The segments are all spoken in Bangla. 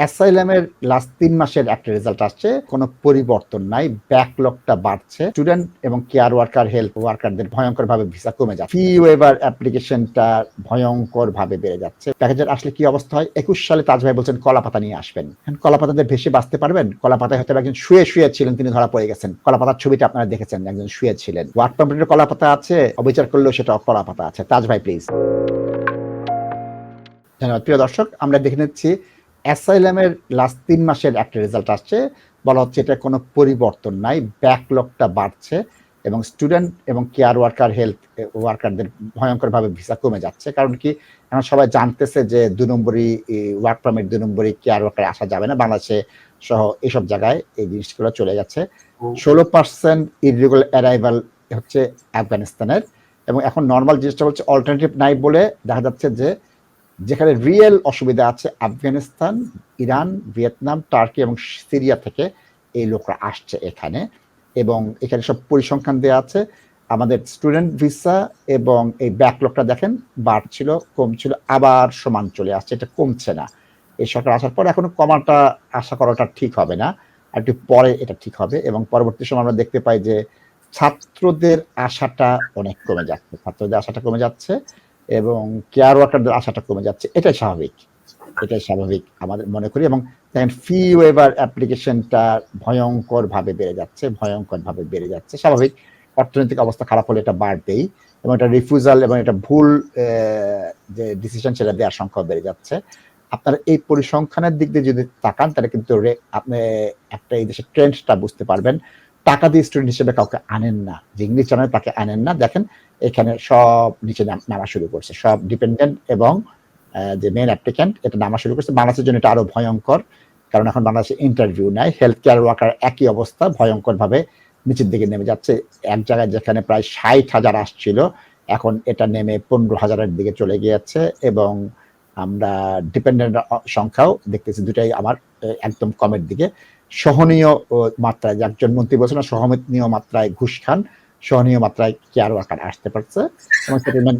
অ্যাসাইলামের লাস্ট তিন মাসের একটা রেজাল্ট আসছে, কোনো পরিবর্তন নাই ব্যাকলগটা বাড়ছে। স্টুডেন্ট এবং কেয়ার ওয়ার্কার হেলথ ওয়ার্কারদের ভয়ঙ্কর ভাবে ভিসা কমে যাচ্ছে। ফি ওয়েবার অ্যাপ্লিকেশনটা ভয়ঙ্কর ভাবে বেড়ে যাচ্ছে। প্যাকেজের আসলে কি অবস্থা হয়। একুশ সালে তাজ ভাই বলছেন, কলাপাতা নিয়ে আসবেন। কলাপাতাদের ভেসে বাঁচতে পারবেন? কলাপাতায় হয়তো একজন শুয়ে শুয়ে ছিলেন, তিনি ধরা পড়ে গেছেন। কলাপাতার ছবিটা আপনারা দেখেছেন, একজন শুয়ে ছিলেন। ওয়ার্ক পারমিটের কলাপাতা আছে, অবিচার করলেও সেটা কলাপাতা আছে। তাজ ভাই প্লিজ ধন্যবাদ। প্রিয় দর্শক, আমরা দেখে নিচ্ছি অ্যাসাইলামের লাস্ট তিন মাসের একটা রেজাল্ট আসছে। বলা হচ্ছে এটা কোনো পরিবর্তন নাই ব্যাকলগটা বাড়ছে এবং স্টুডেন্ট এবং কেয়ার ওয়ার্কার হেলথ ওয়ার্কারদের ভয়ঙ্করভাবে ভিসা কমে যাচ্ছে। কারণ কি এখন সবাই জানতেছে যে দু নম্বরই ওয়ার্ক পারমিট দু নম্বরই কেয়ার ওয়ার্কার আসা যাবে না। বাংলাদেশে সহ এইসব জায়গায় এই জিনিসগুলো চলে যাচ্ছে ষোলো পার্সেন্ট ইরেগুলার অ্যারাইভাল হচ্ছে আফগানিস্তানের এবং এখন নর্মাল জিনিসটা হচ্ছে অল্টারনেটিভ নাই বলে দেখা যাচ্ছে যে যেখানে রিয়েল অসুবিধা আছে আফগানিস্তান, ইরান, ভিয়েতনাম, টার্কি এবং সিরিয়া থেকে এই লোকরা আসছে এখানে এবং এখানে সব পরিসংখ্যান দেওয়া আছে। আমাদের স্টুডেন্ট ভিসা এবং এই ব্যাকলগটা দেখেন, বাড়ছিল, কমছিল, আবার সমান চলে আসছে, এটা কমছে না। এই সরকার আসার পর এখনও কমাটা, আশা করাটা ঠিক হবে না, আর একটু পরে এটা ঠিক হবে এবং পরবর্তী সময় আমরা দেখতে পাই যে ছাত্রদের আশাটা অনেক কমে যাচ্ছে, ছাত্রদের আশাটা কমে যাচ্ছে। এবং কেয়ার ওয়ার্কারদের আশাটা কমে যাচ্ছে, এটাই স্বাভাবিক। এটাই স্বাভাবিক আমাদের মনে করি এবং দেখেন ফি ওয়েবার অ্যাপ্লিকেশনটা ভয়ঙ্কর ভাবে বেড়ে যাচ্ছে ভয়ঙ্কর ভাবে বেড়ে যাচ্ছে। স্বাভাবিক, অর্থনৈতিক অবস্থা খারাপ হলে এটা বাড়বেই এবং এটা রিফিউজাল এবং এটা ভুল যে ডিসিশন সেটা দেওয়ার সংখ্যা বেড়ে যাচ্ছে। আপনারা এই পরিসংখ্যানের দিক দিয়ে যদি তাকান, তাহলে কিন্তু আপনি একটা এই দেশের ট্রেন্ডটা বুঝতে পারবেন। টাকা দিয়ে স্টুডেন্ট হিসেবে কাউকে আনেন না, যে ইংলিশ জানে তাকে আনেন না। দেখেন এখানে সব নিচে নামা শুরু করছে। সব ডিপেন্ডেন্ট এবং যে মেন অ্যাপ্লিক্যান্ট এটা নামা শুরু করছে। বাংলাদেশের জন্য এটা আরও ভয়ঙ্কর, কারণ এখন বাংলাদেশে ইন্টারভিউ নাই। হেলথ কেয়ার ওয়ার্কার একই অবস্থা ভয়ঙ্কর ভাবে নিচের দিকে নেমে যাচ্ছে। এক জায়গায় যেখানে প্রায় ষাট হাজার আসছিল, এখন এটা নেমে পনেরো হাজারের দিকে চলে গিয়েছে এবং আমরা ডিপেন্ডেন্ট সংখ্যাও দেখতেছি দুটাই আমার একদম কমের দিকে। সহনীয় মাত্রায় একজন মন্ত্রী বলছে না, সহনীয় মাত্রায় ঘুষ খান। সহনীয় মাত্রায় কেয়ার ওয়ার্কার আসতে পারছে? এবং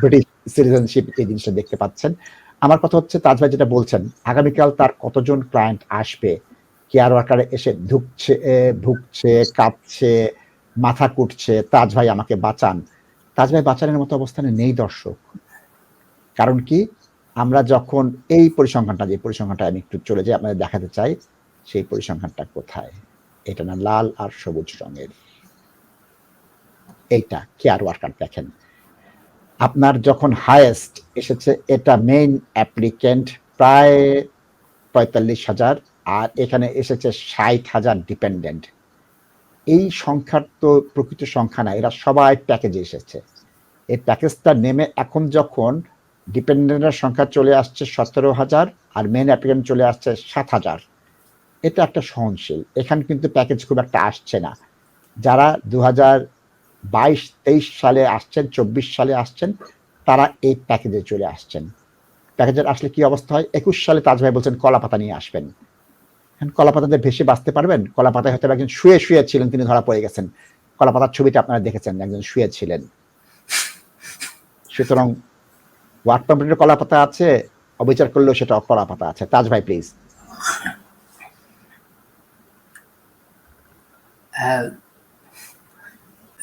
ব্রিটিশ সিটিজেনশিপ এই জিনিসটা দেখতে পাচ্ছেন। আমার কথা হচ্ছে, তাজ ভাই যেটা বলছেন, আগামীকাল তার কতজন ক্লায়েন্ট আসবে? কেয়ার ওয়ার্কারে এসে ঢুকছে ভুগছে কাঁপছে, মাথা কুটছে? তাজ ভাই আমাকে বাঁচান। তাজ ভাই বাঁচানোর মতো অবস্থানে নেই দর্শক। কারণ কি? আমরা যখন এই পরিসংখ্যানটা, যে পরিসংখ্যানটা আমি একটু চলে যাই, আপনাদের দেখাতে চাই, সেই পরিসংখ্যানটা কোথায়? এটা না লাল আর সবুজ রঙের। এইটা কেয়ার ওয়ার্কার দেখেন। আপনার যখন হায়েস্ট এসেছে, এটা মেইন অ্যাপ্লিকেন্ট প্রায় পঁয়তাল্লিশ হাজার, আর এখানে এসেছে ষাট হাজার ডিপেন্ডেন্ট এই সংখ্যার তো প্রকৃত সংখ্যা না, এরা সবাই প্যাকেজে এসেছে। এই প্যাকেজটা নেমে এখন যখন ডিপেন্ডেন্টের সংখ্যা চলে আসছে সতেরো হাজার, আর মেন অ্যাপ্লিকেন্ট চলে আসছে সাত হাজার। এটা একটা সহনশীল, এখানে কিন্তু প্যাকেজ খুব একটা আসছে না। যারা দু হাজার বাইশ, তেইশ সালে আসছেন, চব্বিশ সালে আসছেন, তারা এই প্যাকেজে চলে আসছেন। প্যাকেজের আসলে কি অবস্থা হয়? একুশ সালে তাজ ভাই বলছেন, কলা পাতা নিয়ে আসবেন। কলা পাতাদের ভেসে বাঁচতে পারবেন? কলা পাতায় হয়তো একজন শুয়ে শুয়ে ছিলেন, তিনি ধরা পড়ে গেছেন। কলা পাতার ছবিটা আপনারা দেখেছেন, একজন শুয়ে ছিলেন। সুতরাং ওয়ার্ড পারমিটের কলা পাতা আছে, অবিচার করলেও সেটা কলা পাতা আছে। তাজ ভাই প্লিজ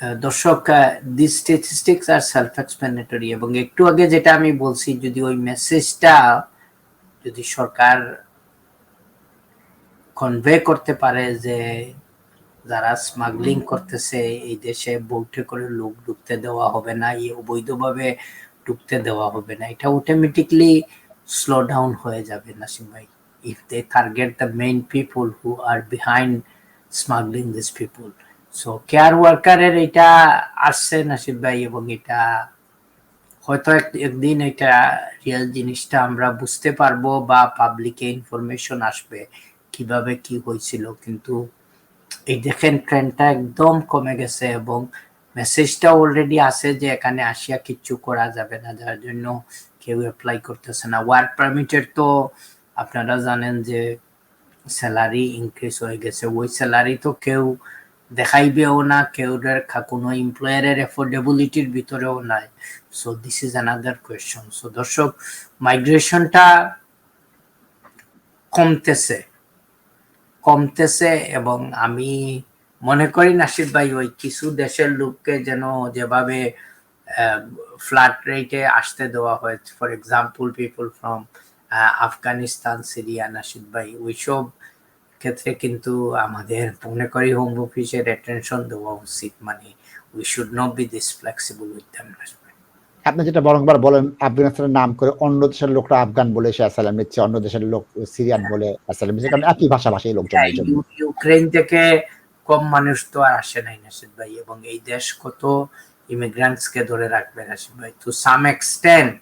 দর্শক দি স্ট্যাটিস্টিক্স আর সেলফ এক্সপ্লেনেটরি এবং একটু আগে যেটা আমি বলছি যদি ওই মেসেজটা যদি সরকার কনভে করতে পারে যে যারা স্মাগলিং করতেছে এই দেশে বউঠে করে লোক ঢুকতে দেওয়া হবে না এই অবৈধভাবে ঢুকতে দেওয়া হবে না এটা অটোমেটিকলি স্লো ডাউন হয়ে যাবে নাসিম ভাই। If they target the main people who are behind smuggling this people so care ওয়ার্কারের এটা আসছে নাসিব ভাই এবং এটা হয়তো একদিন এটা রিয়েল জিনিসটা আমরা বুঝতে পারব বা পাবলিকে ইনফরমেশন আসবে কীভাবে কি হয়েছিল। কিন্তু এই দেখেন ট্রেন্ডটা একদম কমে গেছে এবং মেসেজটা অলরেডি আছে যে এখানে আসিয়া কিচ্ছু করা যাবে না, যার জন্য কেউ অ্যাপ্লাই করতেছে না। ওয়ার্ক পারমিটের তো আপনারা জানেন যে স্যালারি ইনক্রিজ হয়ে গেছে। ওই স্যালারি তো কেউ দেখাইবেও না কেউ কোনো এমপ্লয়ারের এফোর্ডেবিলিটির ভিতরেও নাই। So this is another question so দর্শক মাইগ্রেশনটা কমতেছে কমতেছে এবং আমি মনে করি নাসির ভাই, ওই কিছু দেশের লোককে যেন যেভাবে ফ্ল্যাট রেটে আসতে দেওয়া হয় for example people from Afghanistan, Syria Nasid ভাই, ওইসব ক্ষেত্রে কিন্তু আমাদের মনে করি হোম অফিসের অ্যাটেনশন দেওয়া উচিত। মানে we should not be this flexible with them আপনি যেটা বরংবার বলেন আফগানিস্তানের নাম করে অন্য দেশের লোকরা আফগান বলে সে অ্যাসাইলাম নিচ্ছে অন্য দেশের লোক সিরিয়ান বলে অ্যাসাইলাম নিচ্ছে কারণ একই ভাষাভাষী লোকজন এই জন্য। ইউক্রেন থেকে কম মানুষ তো আর আসে নাই নাসিদ ভাই এবং এই দেশ কত ইমিগ্রান্টস কে ধরে রাখবে নাসিদ ভাই? টু সাম এক্সটেন্ট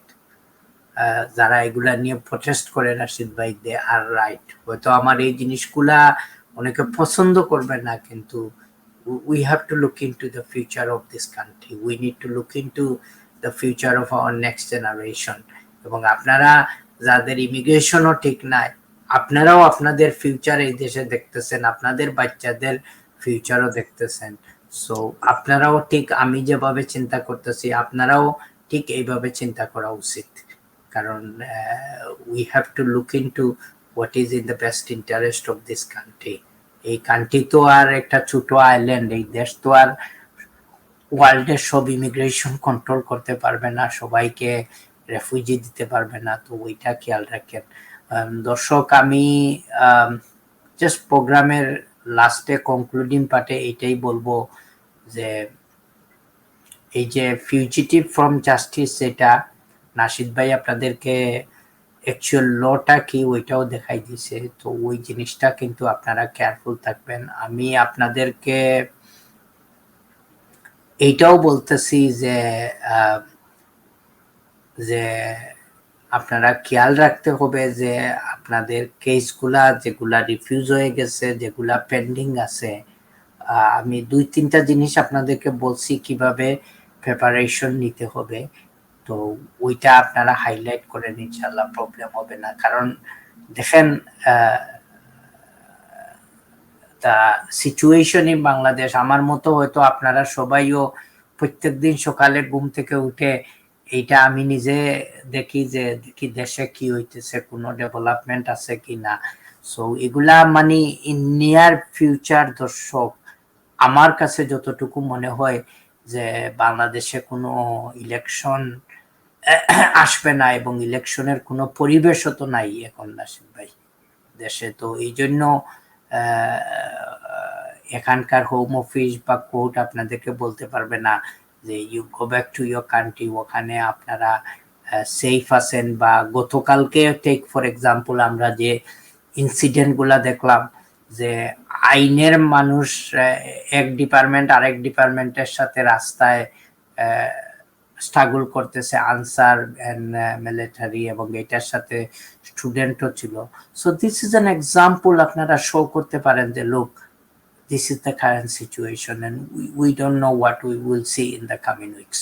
যারা এগুলা নিয়ে প্রটেস্ট করে নাসিদ ভাই দে আর রাইট হয়তো আমার এই জিনিসগুলা অনেকে পছন্দ করবে না, কিন্তু we have to look into the future of this country we need to look into the future of our next generation এবং আপনারা যাদের ইমিগ্রেশনও ঠিক নাই, আপনারাও আপনাদের ফিউচার এই দেশে দেখতেছেন, আপনাদের বাচ্চাদের ফিউচারও দেখতেছেন। সো আপনারাও ঠিক আমি যেভাবে চিন্তা করতেছি, আপনারাও ঠিক এইভাবে চিন্তা করা উচিত। কারণ we have to look into what is in the best interest of this country এই কান্ট্রি তো আর একটা ছোট আইল্যান্ড এই দেশ তো আর ওয়ার্ল্ডের সব ইমিগ্রেশন কন্ট্রোল করতে পারবে না, সবাইকে রেফিউজি দিতে পারবে না, তো ওইটা খেয়াল রাখেন। দর্শক, আমি জাস্ট প্রোগ্রামের লাস্টে কনক্লুডিং পার্টে এইটাই বলব যে, এই যে ফিউজিটিভ ফ্রম জাস্টিস এটা নাসিদ ভাই আপনাদেরকে অ্যাকচুয়াল লটা কি ওইটাও দেখাই দিয়েছে। তো ওই জিনিসটা কিন্তু আপনারা কেয়ারফুল থাকবেন। আমি আপনাদেরকে এইটাও বলতেছি যে যে আপনারা খেয়াল রাখতে হবে যে আপনাদের কেসগুলা যেগুলা রিফিউজ হয়ে গেছে, যেগুলা পেন্ডিং আছে আমি দুই তিনটা জিনিস আপনাদেরকে বলছি কীভাবে প্রিপারেশন নিতে হবে। তো ওইটা আপনারা হাইলাইট করেন ইনশাল্লাহ প্রবলেম হবে না। কারণ দেখেন তা সিচুয়েশন বাংলাদেশ আমার মতো হয়তো আপনারা সবাইও প্রত্যেকদিন সকালে ঘুম থেকে উঠে এইটা আমি নিজে দেখি যে, দেখি দেশে কি হইতেছে, কোনো ডেভেলপমেন্ট আছে কি না। সো এগুলা মানে ইন নিয়ার ফিউচার দর্শক, আমার কাছে যতটুকু মনে হয় যে, বাংলাদেশে কোনো ইলেকশন আসবে না এবং ইলেকশনের কোনো পরিবেশও তো নাই এখন নাসির ভাই। দেশে তো এই জন্য এখানকার হোম অফিস বা কোর্ট আপনাদেরকে বলতে পারবে না যে you go back to your country ওখানে আপনারা সেফ আছেন বা গতকালকে টেক ফর এক্সাম্পল আমরা যে ইনসিডেন্টগুলা দেখলাম যে আইনের মানুষ এক ডিপার্টমেন্ট আরেক ডিপার্টমেন্টের সাথে রাস্তায় স্ট্রাগল করতেছে আনসার অ্যান্ড মিলিটারি এবং এটার সাথে স্টুডেন্টও ছিল। So this is an example আপনারা শো করতে পারেন যে লোক this is the current situation and we don't know what we will see in the coming weeks